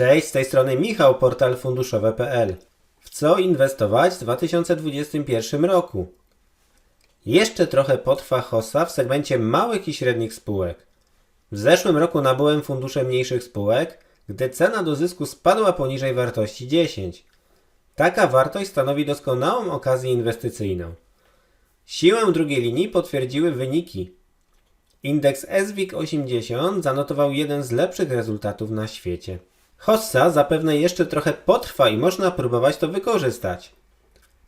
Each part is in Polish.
Cześć, z tej strony Michał, portal funduszowe.pl. W co inwestować w 2021 roku? Jeszcze trochę potrwa hossa w segmencie małych i średnich spółek. W zeszłym roku nabyłem fundusze mniejszych spółek, gdy cena do zysku spadła poniżej wartości 10. Taka wartość stanowi doskonałą okazję inwestycyjną. Siłę drugiej linii potwierdziły wyniki. Indeks SWIG 80 zanotował jeden z lepszych rezultatów na świecie. Hossa zapewne jeszcze trochę potrwa i można próbować to wykorzystać.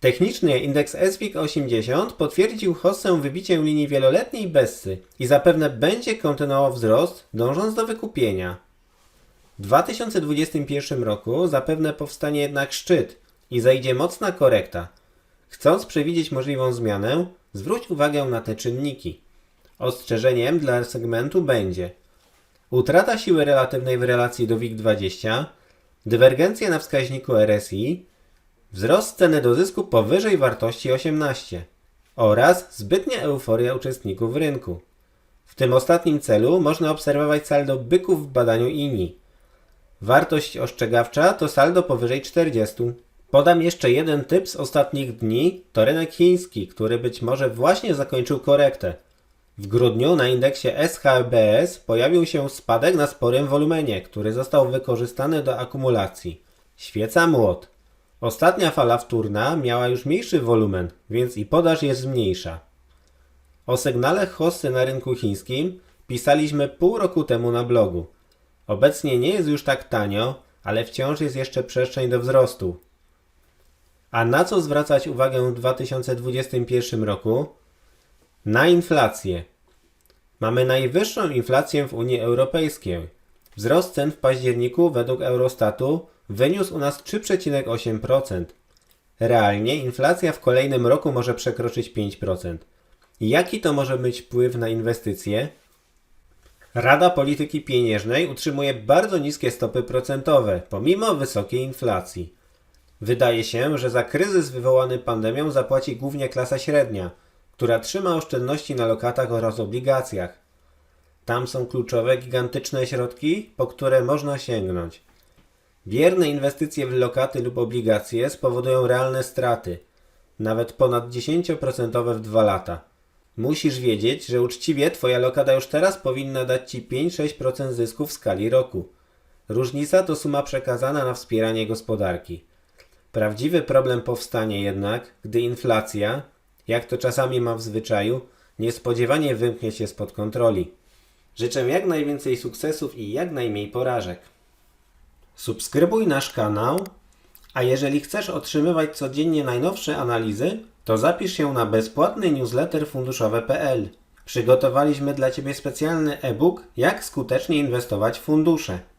Technicznie indeks SWIG 80 potwierdził hossę wybiciem linii wieloletniej Bessy i zapewne będzie kontynuował wzrost, dążąc do wykupienia. W 2021 roku zapewne powstanie jednak szczyt i zajdzie mocna korekta. Chcąc przewidzieć możliwą zmianę, zwróć uwagę na te czynniki. Ostrzeżeniem dla segmentu będzie utrata siły relatywnej w relacji do WIG20, dywergencja na wskaźniku RSI, wzrost ceny do zysku powyżej wartości 18 oraz zbytnia euforia uczestników rynku. W tym ostatnim celu można obserwować saldo byków w badaniu INI. Wartość ostrzegawcza to saldo powyżej 40. Podam jeszcze jeden typ z ostatnich dni, to rynek chiński, który być może właśnie zakończył korektę. W grudniu na indeksie SHBS pojawił się spadek na sporym wolumenie, który został wykorzystany do akumulacji. Świeca młot. Ostatnia fala wtórna miała już mniejszy wolumen, więc i podaż jest mniejsza. O sygnale hossy na rynku chińskim pisaliśmy pół roku temu na blogu. Obecnie nie jest już tak tanio, ale wciąż jest jeszcze przestrzeń do wzrostu. A na co zwracać uwagę w 2021 roku? Na inflację. Mamy najwyższą inflację w Unii Europejskiej. Wzrost cen w październiku według Eurostatu wyniósł u nas 3,8%. Realnie inflacja w kolejnym roku może przekroczyć 5%. Jaki to może mieć wpływ na inwestycje? Rada Polityki Pieniężnej utrzymuje bardzo niskie stopy procentowe, pomimo wysokiej inflacji. Wydaje się, że za kryzys wywołany pandemią zapłaci głównie klasa średnia, która trzyma oszczędności na lokatach oraz obligacjach. Tam są kluczowe, gigantyczne środki, po które można sięgnąć. Bierne inwestycje w lokaty lub obligacje spowodują realne straty, nawet ponad 10% w 2 lata. Musisz wiedzieć, że uczciwie Twoja lokata już teraz powinna dać Ci 5-6% zysku w skali roku. Różnica to suma przekazana na wspieranie gospodarki. Prawdziwy problem powstanie jednak, gdy inflacja, jak to czasami ma w zwyczaju, niespodziewanie wymknie się spod kontroli. Życzę jak najwięcej sukcesów i jak najmniej porażek. Subskrybuj nasz kanał, a jeżeli chcesz otrzymywać codziennie najnowsze analizy, to zapisz się na bezpłatny newsletter funduszowe.pl. Przygotowaliśmy dla Ciebie specjalny e-book Jak skutecznie inwestować w fundusze.